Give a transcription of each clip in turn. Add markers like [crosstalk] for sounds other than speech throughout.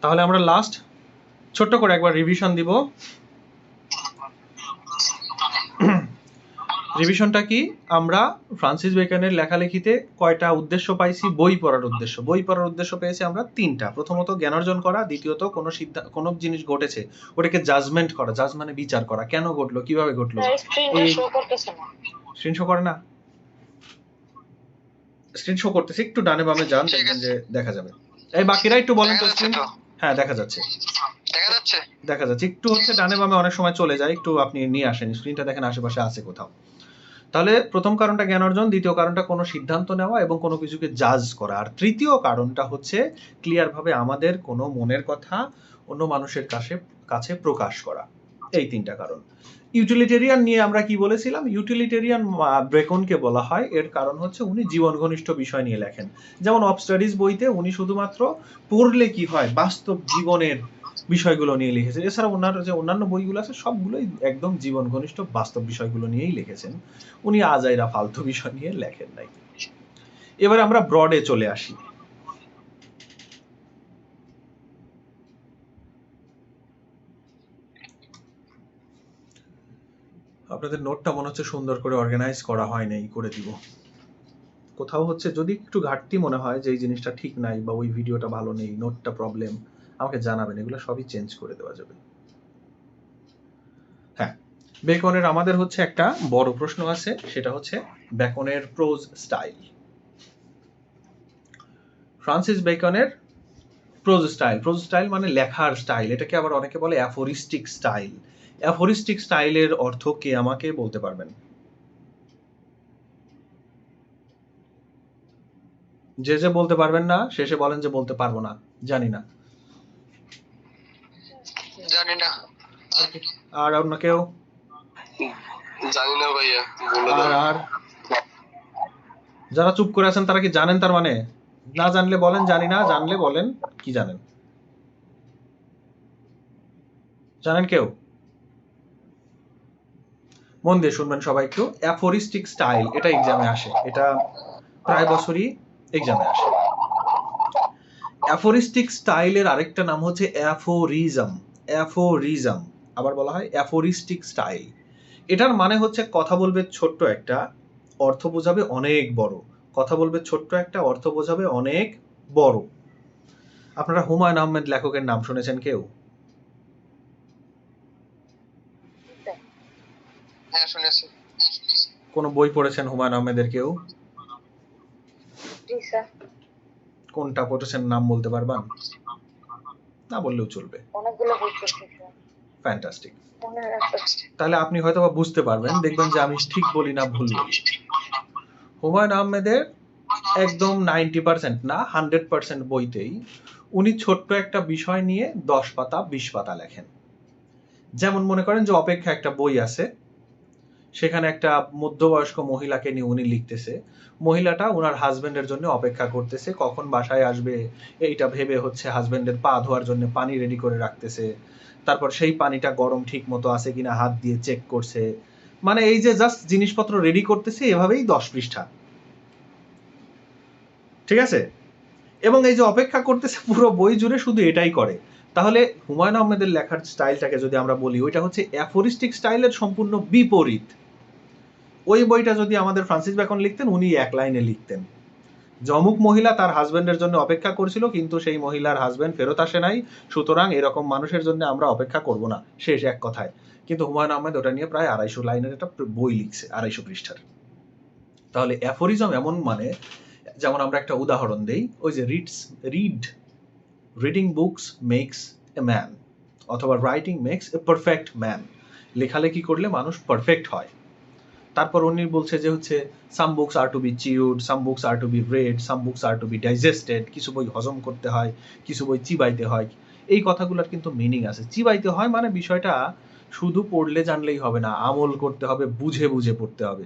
তাহলে আমরা লাস্ট ছোট্ট করে একবার রিভিশন দিব। [clears throat] রিভিশনটা কি? আমরা ফ্রান্সিস বেকনের লেখালেখিতে কয়টা উদ্দেশ্য পাইছি? বই পড়ার উদ্দেশ্য। বই পড়ার উদ্দেশ্য পেয়েছি আমরা তিনটা। প্রথমত জ্ঞান অর্জন করা দ্বিতীয়ত কোনো সিদ্ধান্ত কোনো জিনিস ঘটেছে ওটাকে জাজমেন্ট করা জাজ মানে বিচার করা। কেন ঘটলো? কীভাবে ঘটলো? স্ক্রিনটা এই- শো করতেছে না। স্ক্রিন শো করে না? স্ক্রিন শো করতেছে। একটু ডানে বামে যান দেখবেন যে দেখা যাবে। এই বাকিরা একটু বলেন তো হ্যাঁ দেখা যাচ্ছে। দেখা যাচ্ছে। দেখা যাচ্ছে। একটু হচ্ছে ডানে বামে অনেক সময় চলে যায় একটু আপনি নিয়ে আসেন। স্ক্রিনটা দেখেন আশেপাশে আছে কোথাও। তাহলে প্রথম কারণটা জ্ঞান অর্জন দ্বিতীয় কারণটা কোনো সিদ্ধান্ত নেওয়া এবং কোনো কিছুকে জাজ করা। আর তৃতীয় কারণটা হচ্ছে ক্লিয়ার ভাবে আমাদের কোনো মনের কথা অন্য মানুষের কাছে কাছে প্রকাশ করা। এই তিনটা কারণ। ইউটিলিটেরিয়ান নিয়ে আমরা কি বলেছিলাম? ইউটিলিটেরিয়ান ব্রেকনকে বলা হয়। এর কারণ হচ্ছে উনি জীবন ঘনিষ্ঠ বিষয় নিয়ে লেখেন। যেমন অফ স্টাডিজ বইতে উনি শুধুমাত্র পড়লে কি হয়? বাস্তব জীবনের বিষয়গুলো নিয়ে লিখেছেন। এছাড়া ওনার যে অন্যান্য বইগুলো আছে, সবগুলোই একদম জীবন ঘনিষ্ঠ বাস্তব বিষয়গুলো নিয়েই লিখেছেন। উনি আজাইরা ফালতু বিষয় নিয়ে লেখেন নাই। এবার আমরা ব্রডে চলে আসি। আপনাদের নোটটা মনে হচ্ছে সুন্দর করে অর্গানাইজ করা হয় নাই, করে দিব। কোথাও হচ্ছে যদি একটু ঘাটতি মনে হয় যে এই জিনিসটা ঠিক নাই বা ওই ভিডিওটা ভালো নেই নোটটা প্রবলেম আমাকে জানাবেন, এগুলো সবই চেঞ্জ করে দেওয়া যাবে। হ্যাঁ বেকনের আমাদের হচ্ছে একটা বড় প্রশ্ন আছে, সেটা হচ্ছে বেকনের প্রোজ স্টাইল ফ্রান্সিস বেকনের প্রোজ স্টাইল প্রোজ স্টাইল মানে লেখার স্টাইল এটাকে আবার অনেকে বলে অ্যাফোরিস্টিক স্টাইল অ্যাফোরিস্টিক স্টাইলের অর্থ কে আমাকে বলতে পারবেন? যে যে বলতে পারবেন না শেষে বলেন যে বলতে পারব না জানি না। জানি না। আর অন্য কেউ? জানি না ভাইয়া আর আর? যারা চুপ করে আছেন তারা কি জানেন তার মানে? না জানলে বলেন জানি না জানলে বলেন কি জানেন? জানেন কেউ? মন দিয়ে শুনবেন সবাই একটু। অ্যাফোরিস্টিক স্টাইল এটা এক্সামে আসে। এটা প্রায় বছরই এক্সামে আসে। অ্যাফোরিস্টিক স্টাইলের আরেকটা নাম হচ্ছে অ্যাফোরিজম অ্যাফোরিজম আবার বলা হয় অ্যাফোরিস্টিক স্টাইল এটার মানে হচ্ছে কথা বলবে ছোট্ট একটা, অর্থ বোঝাবে অনেক বড়। কথা বলবে ছোট্ট একটা, অর্থ বোঝাবে অনেক বড়। আপনারা হুমায়ুন আহমেদ লেখকের নাম শুনেছেন কেউ? হ্যাঁ শুনেছি। কোন বই পড়েছেন হুমায়ুন আহমেদের কেউ? কোনটা পড়েছেন নাম বলতে পারবেন? না বললেও চলবে। অনেকগুলো বই পড়ছি ফ্যান্টাস্টিক তাহলে আপনি হয়তো বা বুঝতে পারবেন দেখবেন যে আমি ঠিক বলি না ভুল। বলি হুমায়ুন আহমেদের একদম নাইনটি পার্সেন্ট না হান্ড্রেড পার্সেন্ট বইতেই উনি ছোট্ট একটা বিষয় নিয়ে দশ পাতা বিশ পাতা লেখেন। যেমন মনে করেন যে অপেক্ষা একটা বই আছে সেখানে একটা মধ্যবয়স্ক মহিলাকে নিয়ে উনি লিখতেছে। মহিলাটা ওনার হাজবেন্ডের জন্য অপেক্ষা করতেছে, কখন বাসায় আসবে এইটা ভেবে হচ্ছে হাজবেন্ডের পা ধোয়ার জন্য পানি রেডি করে রাখতেছে। তারপর সেই পানিটা গরম ঠিক মতো আছে কিনা হাত দিয়ে চেক করছে। মানে এই যে জাস্ট জিনিসপত্র রেডি করতেছে, এভাবেই দশ পৃষ্ঠা। ঠিক আছে? এবং এই যে অপেক্ষা করতেছে পুরো বই জুড়ে শুধু এটাই করে। তাহলে হুমায়ুন আহমেদের লেখার স্টাইলটাকে যদি আমরা বলি, ওইটা হচ্ছে অ্যাফোরিস্টিক স্টাইলের সম্পূর্ণ বিপরীত। ওই বইটা যদি আমাদের ফ্রান্সিস ব্যাকন লিখতেন, উনি এক লাইনে লিখতেন। জমুক মহিলা তার হাজবেন্ডের জন্য অপেক্ষা করছিল, কিন্তু সেই মহিলার হাজবেন্ড ফেরত আসে নাই। সুতরাং এরকম মানুষের জন্য আমরা অপেক্ষা করব না। শেষ এক কথায়। কিন্তু হুমায়ুন আহমেদ ওটা নিয়ে প্রায় আড়াইশো লাইনের একটা বই লিখছে, আড়াইশো পৃষ্ঠার। তাহলে অ্যাফোরিজম এমন মানে যেমন আমরা একটা উদাহরণ দেই, ওই যে reads read reading books makes a man অথবা writing makes a perfect man লেখালেখি করলে মানুষ পারফেক্ট হয়। তারপর উনি বলছে যে হচ্ছে some books are to be chewed some books are to be read some books are to be digested কিছু বই হজম করতে হয়, কিছু বই চিবাইতে হয়। এই কথাগুলোর কিন্তু মিনিং আছে। চিবাইতে হয় মানে বিষয়টা শুধু পড়লে জানলেই হবে না, আমল করতে হবে, বুঝে বুঝে পড়তে হবে।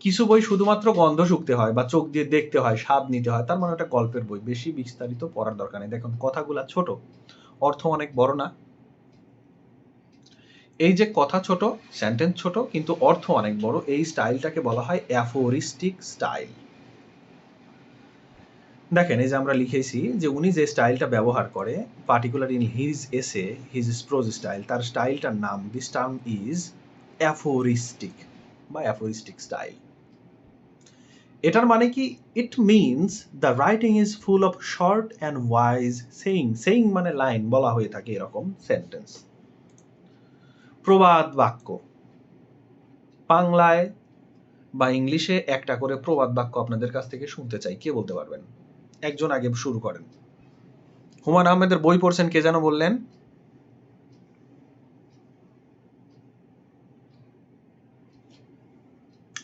কিছু বই শুধুমাত্র গন্ধ শুকতে হয় বা চোখ দিয়ে দেখতে হয়, স্বাদ নিতে হয়, তার মানে একটা গল্পের বই। বেশি বিস্তারিত পড়ার দরকার নেই। দেখুন, কথাগুলা ছোট, অর্থ অনেক বড় না। এই যে কথা ছোট সেন্টেন্স ছোট, কিন্তু অর্থ অনেক বড়, এই স্টাইলটাকে বলা হয় অ্যাফোরিস্টিক স্টাইল দেখেন, এই যে আমরা লিখেছি যে উনি যে স্টাইলটা ব্যবহার করে particular in his essay his prose style তার স্টাইলটার নাম দিস টার্ম ইজ অ্যাফোরিস্টিক বা অ্যাফোরিস্টিক স্টাইল এটার মানে কি? It means the writing is full of short and wise saying saying মানে লাইন বলা হয়ে থাকে এরকম সেন্টেন্স প্রবাদ বাক্য। বাংলায় বা ইংলিশে একটা করে প্রবাদ বাক্য আপনাদের কাছ থেকে শুনতে চাই। কে বলতে পারবেন? একজন আগে শুরু করেন। হুমায়ুন আহমেদের বই পড়ছেন কে যেন বললেন?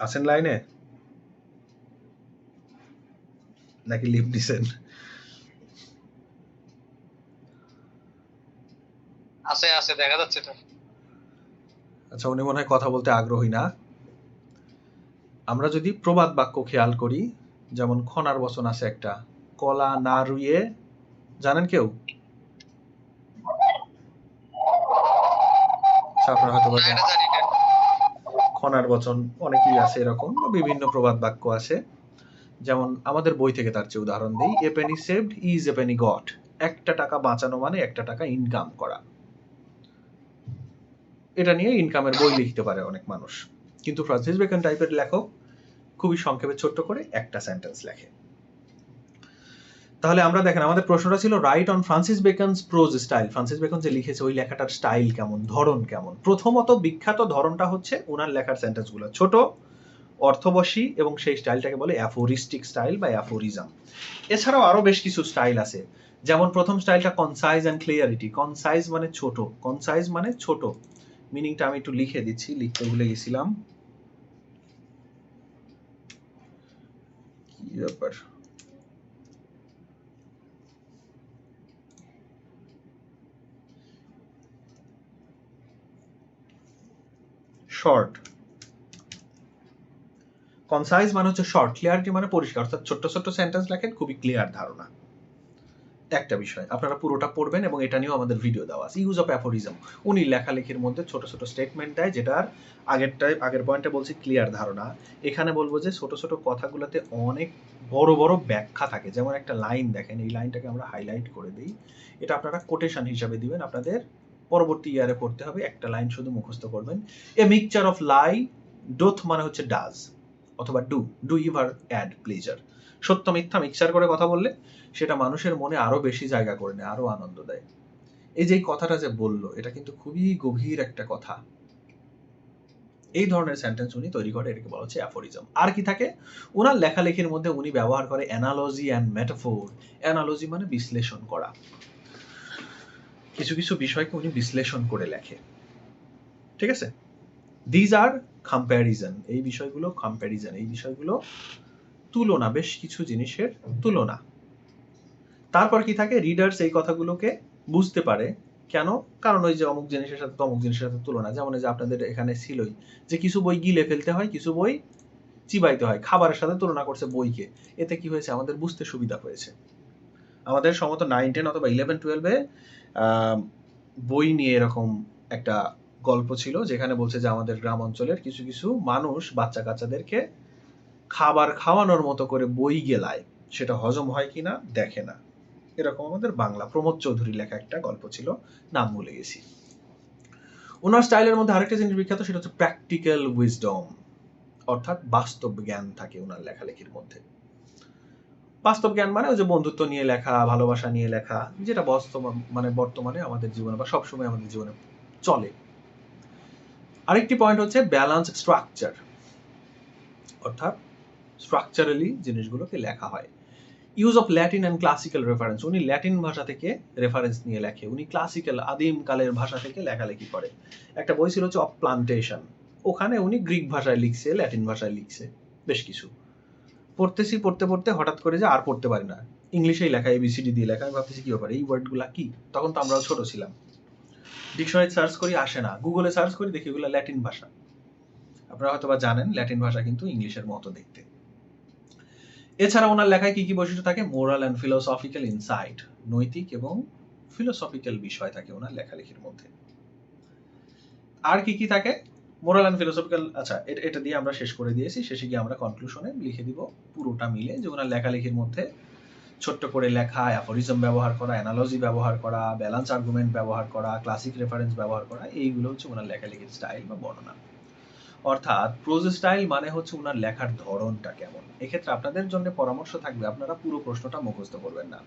আছেন লাইনে? নাকি লিভ দিছেন? আছে আছে, দেখা যাচ্ছে তো। আচ্ছা উনি মনে হয় কথা বলতে আগ্রহী না। আমরা যদি প্রবাদ বাক্য খেয়াল করি যেমন খনার বচন আছে একটা কলা না রুইয়ে জানেন কেউ? আচ্ছা, আপনারা হয়তো খনার বচন অনেকেই আছে এরকম বিভিন্ন প্রবাদ বাক্য আছে। যেমন আমাদের বই থেকে তার চেয়ে উদাহরণ দিই a penny saved is a penny got একটা টাকা বাঁচানো মানে একটা টাকা ইনকাম করা। এটা নিয়ে ইনকামের বই লিখতে পারে অনেক মানুষ। কিন্তু ফ্রান্সিস বেকন টাইপের লেখক খুবই সংক্ষেপে ছোট্ট করে একটা সেন্টেন্স লেখে। তাহলে আমরা দেখেন, আমাদের প্রশ্নটা ছিল write on Francis Bacon's prose style Francis Bacon যে লিখেছে, ওই লেখাটার স্টাইল কেমন, ধরন কেমন? প্রথমত বিখ্যাত ধরনটা হচ্ছে ওনার লেখার সেন্টেন্সগুলো ছোট, অর্থবশী এবং সেই স্টাইলটাকে বলে অ্যাফোরিস্টিক স্টাইল বা অ্যাফোরিজম এছাড়াও আরও বেশ কিছু স্টাইল আছে। যেমন প্রথম স্টাইলটা কনসাইজ অ্যান্ড ক্লিয়ারিটি কনসাইজ মানে ছোট কনসাইজ মানে ছোট। মিনিংটা আমি একটু লিখে দিচ্ছি, লিখতে ভুলে গেছিলাম। কি ব্যাপার? শর্ট কনসাইজ মানে হচ্ছে শর্ট ক্লিয়ারিটি মানে পরিষ্কার। অর্থাৎ ছোট্ট ছোট্ট সেন্টেন্স লেখেন, খুবই ক্লিয়ার ধারণা। একটা বিষয়। আপনারা পুরোটা পড়বেন এবং এটা নিয়েও আমাদের ভিডিও দেওয়া আছে। ইউজ অফ অ্যাফোরিজম উনি লেখালেখির মধ্যে ছোট ছোট স্টেটমেন্ট দেয় যেটার আগেরটায়, আগের পয়েন্টে বলছি ক্লিয়ার ধারণা। এখানে বলব যে ছোট ছোট কথাগুলোতে অনেক বড় বড় ব্যাখ্যা থাকে। যেমন একটা লাইন দেখেন, এই লাইনটাকে আমরা হাইলাইট করে দিই। এটা আপনারা কোটেশন হিসাবে দিবেন। আপনাদের পরবর্তী ইয়ারে পড়তে হবে। একটা লাইন শুধু মুখস্থ করবেন। এ মিক্সচার অফ লাই ডোথ মানে হচ্ছে ডাজ অথবা do do ever add pleasure সত্য মিথ্যা মিক্সার করে কথা বললে, সেটা মানুষের মনে আরও বেশি জায়গা করে নেয়, আরও আনন্দ দেয়। এই যে কথাটা যে বলল, এটা কিন্তু খুবই গভীর একটা কথা। এই ধরনের সেন্টেন্স উনি তৈরি করে, এটাকে বলা হচ্ছে অ্যাফোরিজম আর কি থাকে? ওনার লেখালেখির মধ্যে উনি ব্যবহার করে অ্যানালজি অ্যান্ড মেটাফোর অ্যানালজি মানে বিশ্লেষণ করা। কিছু কিছু বিষয়কে উনি বিশ্লেষণ করে লেখে। ঠিক আছে? দিজ আর কম্প্যারিজন এই বিষয়গুলো কম্প্যারিজন এই বিষয়গুলো তুলনা, বেশ কিছু জিনিসের তুলনা। তারপর কি থাকে? রিডার্স এই কথাগুলোকে বুঝতে পারে। কেন? কারণ ওই যে অমুক জিনিসের সাথে তমুক জিনিসের সাথে তুলনা, যেমন যে আপনাদের এখানে ছিলই যে কিছু বই গিলে ফেলতে হয়, কিছু বই চিবাইতে হয়, খাবারের সাথে তুলনা করছে বইকে। এতে কি হয়েছে? আমাদের বুঝতে সুবিধা হয়েছে। আমাদের সম্ভবত নাইন টেন অথবা ইলেভেন টুয়েলভে বই নিয়ে এরকম একটা গল্প ছিল, যেখানে বলছে যে আমাদের গ্রাম অঞ্চলের কিছু কিছু মানুষ বাচ্চা কাচ্চাদেরকে খাবার খাওয়ানোর মতো করে বই গেলায়, সেটা হজম হয় কিনা দেখে না। এরকম আমাদের বাংলা প্রমোদ চৌধুরী লেখা একটা গল্প ছিল, নাম ভুলে গেছি। ওনার স্টাইলের মধ্যে আরেকটা জিনিস বিখ্যাত, সেটা হচ্ছে প্র্যাকটিক্যাল উইজডম অর্থাৎ বাস্তব জ্ঞান থাকে ওনার লেখালেখির মধ্যে। বাস্তব জ্ঞান মানে ওই যে বন্ধুত্ব নিয়ে লেখা, ভালোবাসা নিয়ে লেখা, যেটা বাস্তব মানে বর্তমানে আমাদের জীবনে বা সবসময় আমাদের জীবনে চলে। আরেকটি পয়েন্ট হচ্ছে ব্যালান্স স্ট্রাকচার অর্থাৎ স্ট্রাকচারালি জিনিসগুলোকে লেখা হয়। Use of Latin and classical reference উনি ল্যাটিন ভাষা থেকে রেফারেন্স নিয়ে লেখে। উনি ক্লাসিক্যাল আদিম কালের ভাষা থেকে লেখালেখি করে। একটা বই ছিল হচ্ছে অফ প্লান্টেশন ওখানে উনি গ্রিক ভাষায় লিখছে ল্যাটিন ভাষায় লিখছে, বেশ কিছু। পড়তেছি, পড়তে পড়তে হঠাৎ করে যে আর পড়তে পারি না। ইংলিশেই লেখা এবিসিডি দিয়ে লেখা, আমি ভাবতেছি কি ব্যাপার, এই ওয়ার্ডগুলা কি? তখন তো আমরাও ছোট ছিলাম। ডিকশনারি সার্চ করি, আসে না। গুগলে সার্চ করি, দেখি এগুলো ল্যাটিন ভাষা। আপনারা হয়তো বা জানেন ল্যাটিন ভাষা কিন্তু ইংলিশের মতো দেখতে। এছাড়া ওনার লেখায় কি কি বৈশিষ্ট্য থাকে? মোরাল অ্যান্ড ফিলোসফিক্যাল ইনসাইট, নৈতিক এবং ফিলোসফিক্যাল বিষয় থাকে ওনার লেখালেখির মধ্যে। আর কি কি থাকে? মোরাল অ্যান্ড ফিলোসফিক্যাল আচ্ছা এটা দিয়ে আমরা শেষ করে দিয়েছি। শেষে গিয়ে আমরা কনক্লুশনে লিখে দিব পুরোটা মিলে যে ওনার লেখালেখির মধ্যে ছোট্ট করে লেখা অ্যাফোরিজম ব্যবহার করা অ্যানালজি ব্যবহার করা ব্যালান্স আর্গুমেন্ট ব্যবহার করা ক্লাসিক রেফারেন্স ব্যবহার করা, এইগুলো হচ্ছে ওনার লেখালেখির স্টাইল বা বর্ণনা। অর্থাৎ প্রোজ স্টাইল মানে হচ্ছে ওনার লেখার ধরনটা কেমন? এক্ষেত্রে আপনাদের জন্য পরামর্শ থাকবে, আপনারা পুরো প্রশ্নটা মুখস্থ করবেন না।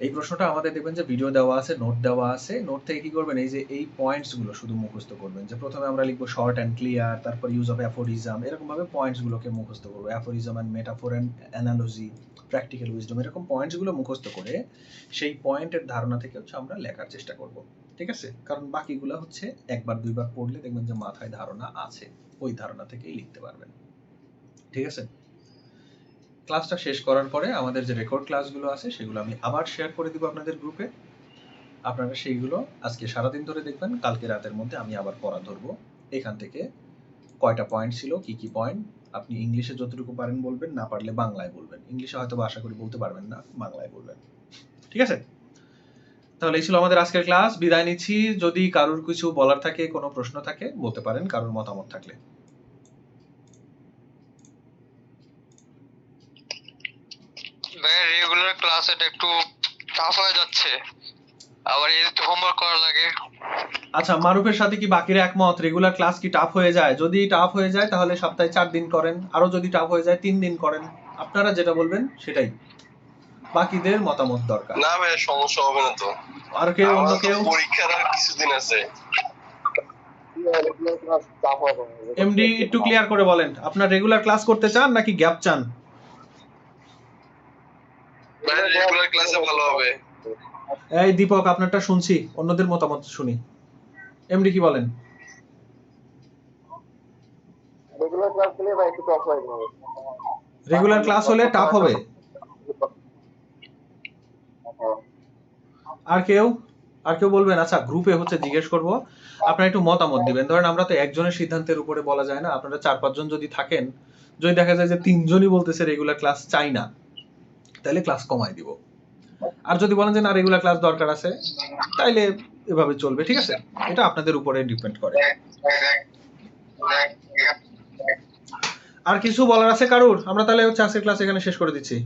এই প্রশ্নটা আমাদের দেখবেন যে ভিডিও দেওয়া আছে নোট দেওয়া আছে। নোট থেকে কি করবেন? এই যে এই পয়েন্টসগুলো শুধু মুখস্থ করবেন। যে প্রথমে আমরা লিখব শর্ট অ্যান্ড ক্লিয়ার তারপর ইউজ অফ অ্যাফোরিজম এরকম ভাবে পয়েন্টস গুলোকে মুখস্থ করব। Aphorism and metaphor and analogy practical wisdom এরকম পয়েন্টসগুলো মুখস্থ করে সেই পয়েন্টের ধারণা থেকে হচ্ছে আমরা লেখার চেষ্টা করব। ঠিক আছে? কারণ বাকিগুলো হচ্ছে একবার, দুইবার পড়লে দেখবেন যে মাথায় ধারণা আছে। ওই ধারণা থেকেই লিখতে পারবেন। ঠিক আছে? ক্লাসটা শেষ করার পরে আমাদের যে রেকর্ড ক্লাসগুলো আছে, সেগুলো আমি আবার শেয়ার করে দিব আপনাদের গ্রুপে আপনারা সেইগুলো আজকে সারাদিন ধরে দেখবেন, কালকে রাতের মধ্যে আমি আবার পড়া ধরবো। এখান থেকে কয়টা পয়েন্ট ছিল, কি কি পয়েন্ট আপনি ইংলিশে যতটুকু পারেন বলবেন, না পারলে বাংলায় বলবেন। ইংলিশে হয়তো আশা করি বলতে পারবেন না, বাংলায় বলবেন। ঠিক আছে? তাহলে এই ছিল আমাদের আজকের ক্লাস। বিদায় নিচ্ছি। যদি কারোর কিছু বলার থাকে কোনো প্রশ্ন থাকে বলতে পারেন কারোর মতামত থাকলে। রেগুলার ক্লাস এটা একটু টাফ হয়ে যাচ্ছে। আবার এই তো হোমওয়ার্ক করা লাগে। আচ্ছা মারুফের সাথে কি বাকিরা একমত? রেগুলার ক্লাস কি টাফ হয়ে যায়? যদি টাফ হয়ে যায় তাহলে সপ্তাহে চার দিন করেন। আরও যদি টাফ হয়ে যায় তিন দিন করেন। আপনারা যেটা বলবেন সেটাই। বাকিদের মতামত দরকার। না ভাই সমস্যা হবে না তো। আর কেউ অন্য কেউ? পরীক্ষার আর কিছুদিন আছে। এমডি একটু ক্লিয়ার করে বলেন। আপনার রেগুলার ক্লাস করতে চান নাকি গ্যাপ চান? ভাই রেগুলার ক্লাসে ভালো হবে। এই দীপক আপনারটা শুনছি অন্যদের মতামত শুনি। এমডি কি বলেন? রেগুলার ক্লাস দিলে ভাই একটু টপ যাবে রেগুলার ক্লাস হলে টাফ হবে। আর কেউ আর কেউ বলবেন আচ্ছা গ্রুপে হচ্ছে জিজ্ঞেস করব, আপনারা একটু মতামত দিবেন। ধরেন আমরা তো একজনের সিদ্ধান্তের উপরে বলা যায় না, আপনারা চার পাঁচজন যদি থাকেন, যদি দেখা যায় যে তিনজনই বলতেছে রেগুলার ক্লাস চাই না, তাহলে ক্লাস কমাই দিব। আর যদি বলেন যে না রেগুলার ক্লাস দরকার আছে, তাইলে এভাবে চলবে, ঠিক আছে? এটা আপনাদের উপরে ডিপেন্ড করে। আর কিছু বলার আছে কারুর? আমরা তাহলে হচ্ছে আজকের ক্লাস এখানে শেষ করে দিচ্ছি।